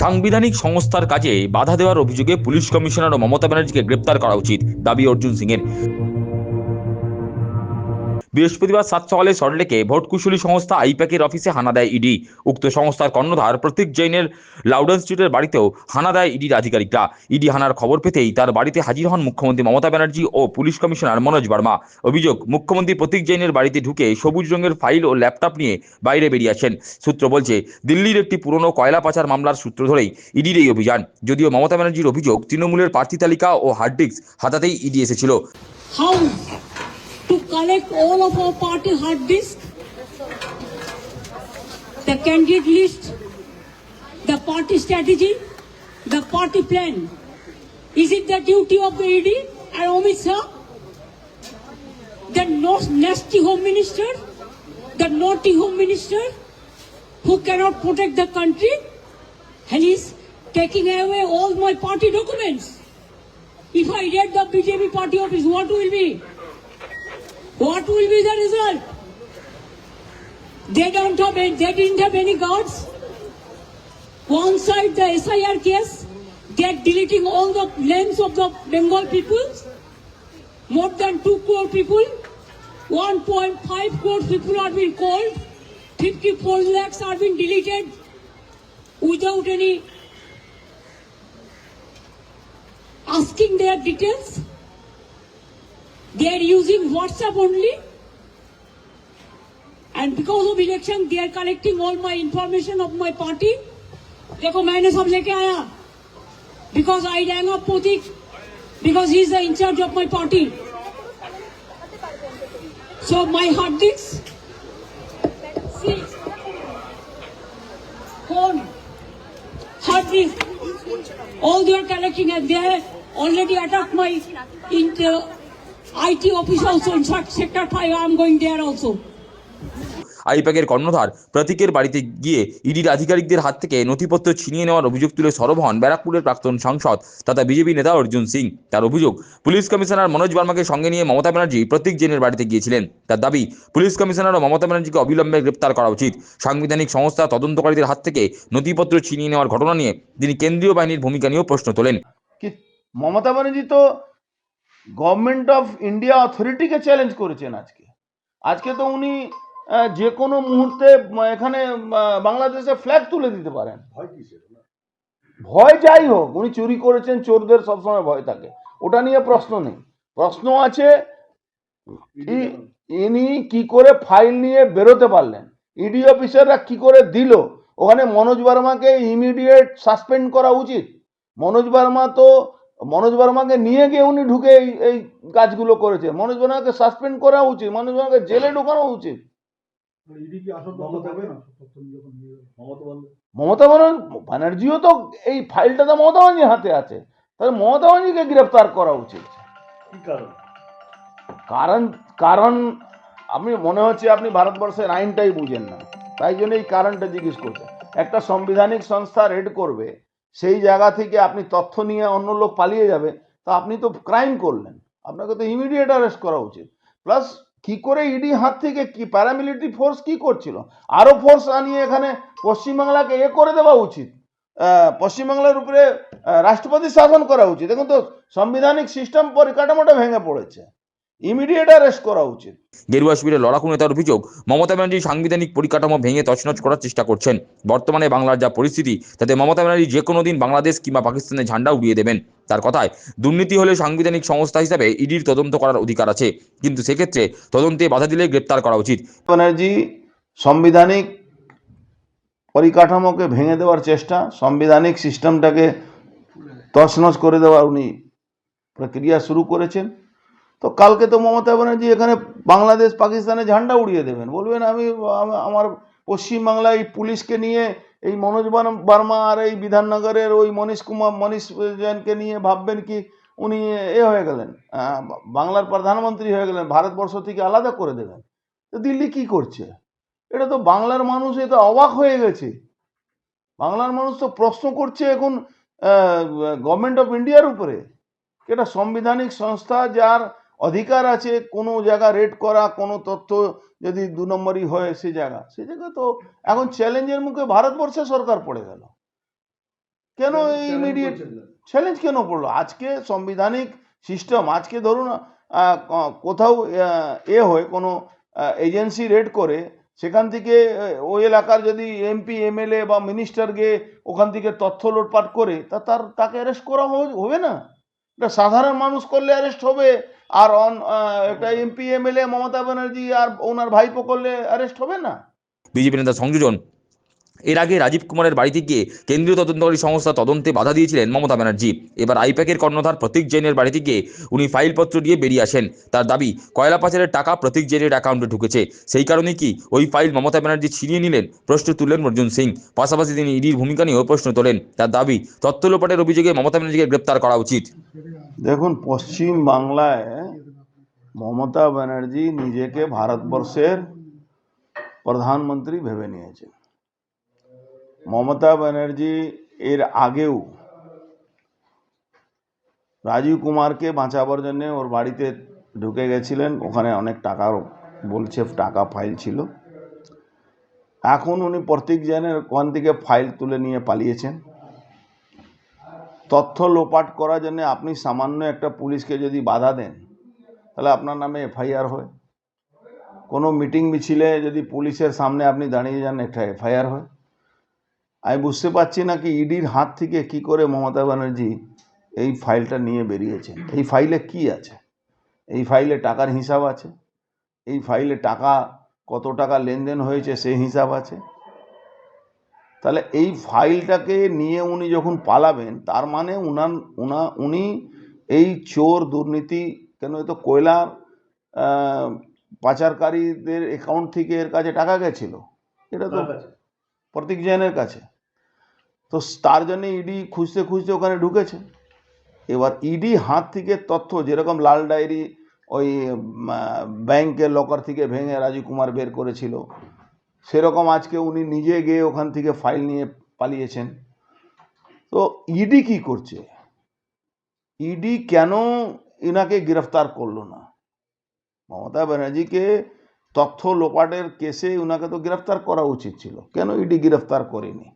সাংবিধানিক সংস্থার কাজে বাধা দেওয়ার অভিযোগে পুলিশ কমিশনার ও মমতা ব্যানার্জিকে গ্রেপ্তার করা উচিত, দাবি অর্জুন সিংয়ের। বৃহস্পতিবার সাত সকালে সল্টলেকে ভোট কুশলী সংস্থা আইপ্যাকের অফিসে হানা দেয় ইডি। উক্ত সংস্থার কর্ণধার প্রতীক জৈনের লাউডন স্ট্রিটের বাড়িতেও হানা দেয় ইডির আধিকারিকরা। ইডি হানার খবর পেতেই তার বাড়িতে হাজির হন মুখ্যমন্ত্রী মমতা ব্যানার্জি ও পুলিশ কমিশনার মনোজ বর্মা। অভিযোগ, মুখ্যমন্ত্রী প্রতীক জৈনের বাড়িতে ঢুকে সবুজ রঙের ফাইল ও ল্যাপটপ নিয়ে বাইরে বেরিয়ে আসেন। সূত্র বলছে, দিল্লির একটি পুরনো কয়লা পাচার মামলার সূত্র ধরেই ইডির এই অভিযান। যদিও মমতা ব্যানার্জির অভিযোগ, তৃণমূলের প্রার্থী তালিকা ও হার্ড ডিস্ক হাতাতেই ইডি এসেছিল। Collect all of our party hard disk, the candidate list, the party strategy, the party plan. Is it the duty of the ED and Amit Shah? The nasty home minister, the naughty home minister who cannot protect the country and he's taking away all my party documents. If I raid the BJP party office, what will be? What will be the result? They don't have, they didn't have any guards. One side the SIR case, they are deleting all the names of the Bengal people. More than 2 crore people. 1.5 crore people are being called. 54 lakhs are being deleted without any asking their details. They are using WhatsApp only. And because of election, they are collecting all my information of my party. देखो मैंने सब लेके आया because I rang up Potik because he is the in charge of my party. So my hard disk, see, phone, hard disk, all they are collecting and they have already attacked my in the IT office also. In fact, sector 5, I am going there also. আইপ্যাকের কর্ণধার প্রতীকের বাড়িতে গিয়ে ইডির আধিকারিকদের হাত থেকে নথিপত্র ছিনিয়ে নেওয়ার অভিযোগ তুলে সরব হন ব্যারাকপুরের প্রাক্তন সাংসদ তথা বিজেপি নেতা অর্জুন সিং তার অভিযোগ পুলিশ কমিশনার মনোজ বর্মাকে সঙ্গে নিয়ে মমতা ব্যানার্জি প্রতীক জেনের বাড়িতে গিয়েছিলেন তার দাবি পুলিশ কমিশনার ও মমতা ব্যানার্জিকে অবিলম্বে গ্রেপ্তার করা উচিত সাংবিধানিক সংস্থা তদন্তকারীদের হাত থেকে নথিপত্র ছিনিয়ে নেওয়ার ঘটনা নিয়ে তিনি কেন্দ্রীয় বাহিনীর ভূমিকা নিয়েও প্রশ্ন তোলেন মমতা ব্যানার্জি তো গভর্নমেন্ট অফ ইন্ডিয়া অথরিটিকে চ্যালেঞ্জ করেছেন আজকে। আজকে তো উনি যে কোনো মুহূর্তে এখানে বাংলাদেশে ফ্ল্যাগ তুলে দিতে পারেন। ভয় যাই হোক উনি চুরি করেছেন চোরদের সবসময় ভয় থাকে। ওটা নিয়ে প্রশ্ন নেই। প্রশ্ন আছে ইনি কি করে ফাইল নিয়ে বেরোতে পারলেন? ইডি অফিসাররা কি করে দিল? ওখানে মনোজ বর্মাকে ইমিডিয়েট সাসপেন্ড করা উচিত। মনোজ বর্মা তো মনোজ বর্মাকে নিয়ে গিয়ে উনি ঢুকে এই এই কাজগুলো করেছে মনোজ বর্মাকে সাসপেন্ড করা উচিত মনোজ বর্মাকে জেলে ঢোকানো উচিত। মমতা ব্যানার্জিও তো এই ফাইলটা তো মমতা ব্যানার্জির হাতে আছে। তাহলে মমতা ব্যানার্জিকে গ্রেফতার করা উচিত। কারণ? কারণ কারণ আপনি মনে হচ্ছে আপনি ভারতবর্ষের আইনটাই বুঝেন না। তাই জন্য এই কারণটা জিজ্ঞেস করছেন। একটা সাংবিধানিক সংস্থা রেড করবে সেই জায়গা থেকে আপনি তথ্য নিয়ে অন্য লোক পালিয়ে যাবে, তা আপনি তো ক্রাইম করলেন। আপনাকে তো ইমিডিয়েট অ্যারেস্ট করা উচিত। প্লাস কি করে ইডি হাত থেকে কি প্যারামিলিটারি ফোর্স কি করছিল? আরও ফোর্স আনিয়ে এখানে পশ্চিমবাংলাকে এ করে দেওয়া উচিত। পশ্চিমবাংলার উপরে রাষ্ট্রপতি শাসন করা উচিত। এখন তো, সাংবিধানিক সিস্টেম পরিকাঠামোটা ভেঙে পড়েছে। ইমিডিয়েট অ্যারেস্ট করা উচিত। গেরুয়া শিবিরের লড়াকু নেতার অভিযোগ মমতা ব্যানার্জি সাংবিধানিক পরিকাঠামো ভেঙে তছনছ করার চেষ্টা করছেন। বর্তমানে বাংলার যা পরিস্থিতি তাতে মমতা ব্যানার্জি যে কোনো দিন বাংলাদেশ কিংবা পাকিস্তানের ঝান্ডা উড়িয়ে দেবেন। তার কথায় দুর্নীতি হলে সাংবিধানিক সংস্থা হিসাবে ইডির তদন্ত করার অধিকার আছে। কিন্তু সেক্ষেত্রে তদন্তে বাধা দিলে গ্রেপ্তার করা উচিত। ব্যানার্জি সাংবিধানিক পরিকাঠামোকে ভেঙে দেওয়ার চেষ্টা সাংবিধানিক সিস্টেমটাকে তছনছ করে দেওয়ার উনি প্রক্রিয়া শুরু করেছেন। তো কালকে তো মমতা ব্যানার্জি এখানে বাংলাদেশ পাকিস্তানে ঝান্ডা উড়িয়ে দেবেন। বলবেন আমি, আম- আমার পশ্চিমবাংলায় এই পুলিশকে নিয়ে, এই মনোজ বর্ম- আর এই বিধাননগরের ওই মনীষ কুমার, মনীষ জৈনকে নিয়ে ভাববেন কি উনি এ হয়ে গেলেন বাংলার প্রধানমন্ত্রী হয়ে গেলেন, ভারতবর্ষ থেকে আলাদা করে দেবেন। তো দিল্লি কি করছে? এটা তো বাংলার মানুষ তো অবাক হয়ে গেছে। বাংলার মানুষ তো প্রশ্ন করছে এখন গভর্নমেন্ট অফ ইন্ডিয়ার উপরে এটা সাংবিধানিক সংস্থা যার অধিকার আছে কোনো জায়গা রেড করা কোনো তথ্য যদি দু নম্বরই হয় সে জায়গা সে জায়গা তো এখন চ্যালেঞ্জের মুখে ভারতবর্ষে সরকার পড়ে গেল। কেন এই ইমিডিয়েট চ্যালেঞ্জ কেন পড়ল? আজকে সাংবিধানিক সিস্টেম আজকে ধরুন কোথাও এ হয় কোনো এজেন্সি রেড করে সেখান থেকে ওই এলাকার যদি এমপি এমএলএ বা মিনিস্টার গিয়ে ওখান থেকে তথ্য লুটপাট করে তা তার তাকে অ্যারেস্ট করা হবে না? এটা সাধারণ মানুষ করলে অ্যারেস্ট হবে, আর অন একটা এমপি এমএলএ মমতা ব্যানার্জি আর ওনার ভাইপো করলে অ্যারেস্ট হবে না? বিজেপি নেতা সংযোজন এর আগে রাজীব কুমারের বাড়িতে গিয়ে কেন্দ্রীয় তদন্তকারী সংস্থা তদন্তে বাধা দিয়েছিলেন মমতা ব্যানার্জি। এবার আইপ্যাকের কর্ণধার প্রতীক জৈনের বাড়িতে গিয়ে উনি ফাইলপত্র দিয়ে বেরিয়ে আসেন। তার দাবি, কয়লা পাচারের টাকা প্রতীক জৈনের অ্যাকাউন্টে ঢুকেছে। সেই কারণে কি ওই ফাইল মমতা ব্যানার্জি ছিনিয়ে নিলেন? প্রশ্ন তুললেন অর্জুন সিং। পাশাপাশি তিনি ইডির ভূমিকা নিয়েও প্রশ্ন তোলেন। তার দাবি তথ্য লোপাটের অভিযোগে মমতা ব্যানার্জিকে গ্রেপ্তার করা উচিত। দেখুন, পশ্চিম বাংলায় মমতা ব্যানার্জি নিজেকে ভারতবর্ষের প্রধানমন্ত্রী ভেবে নিয়েছে মমতা ব্যানার্জি এর আগেও রাজীব কুমারকে বাঁচাবার জন্যে ওর বাড়িতে ঢুকে গেছিলেন। ওখানে অনেক টাকার বলছে টাকা ফাইল ছিল। এখন উনি প্রতীক জেনের ওখান থেকে ফাইল তুলে নিয়ে পালিয়েছেন। তথ্য লোপাট করার জন্য আপনি সামান্য একটা পুলিশকে যদি বাধা দেন, তাহলে আপনার নামে এফআইআর হয়। কোনো মিটিং মিছিলে যদি পুলিশের সামনে আপনি দাঁড়িয়ে যান, একটা এফআইআর হয়। আমি বুঝতে পারছি না কি ইডির হাত থেকে কি করে মমতা ব্যানার্জি এই ফাইলটা নিয়ে বেরিয়েছেন। এই ফাইলে কি আছে? এই ফাইলে টাকার হিসাব আছে? এই ফাইলে টাকা কত টাকা লেনদেন হয়েছে সেই হিসাব আছে? তাহলে এই ফাইলটাকে নিয়ে উনি যখন পালাবেন, তার মানে উনার উনা, উনি এই চোর দুর্নীতি, কেন এ তো কয়লা পাচারকারীদের অ্যাকাউন্ট থেকে এর কাছে টাকা গেছিল? এটা তো প্রতীক জৈনের কাছে। তো তার জন্য ইডি খুঁজতে খুঁজতে ওখানে ঢুকেছে। এবার ইডি হাত থেকে তথ্য যেরকম লাল ডায়েরি ওই ব্যাংকের লকার থেকে ভেঙে রাজীব কুমার বের করেছিল, সেরকম আজকে উনি নিজে গিয়ে ওখান থেকে ফাইল নিয়ে পালিয়েছেন। তো ইডি কি করছে? ইডি কেন ইনাকে গ্রেফতার করল না? মমতা ব্যানার্জিকে তথ্য লোপাটের কেসে ওনাকে তো গ্রেফতার করা উচিত ছিল। কেন ইডি গ্রেফতার করেনি?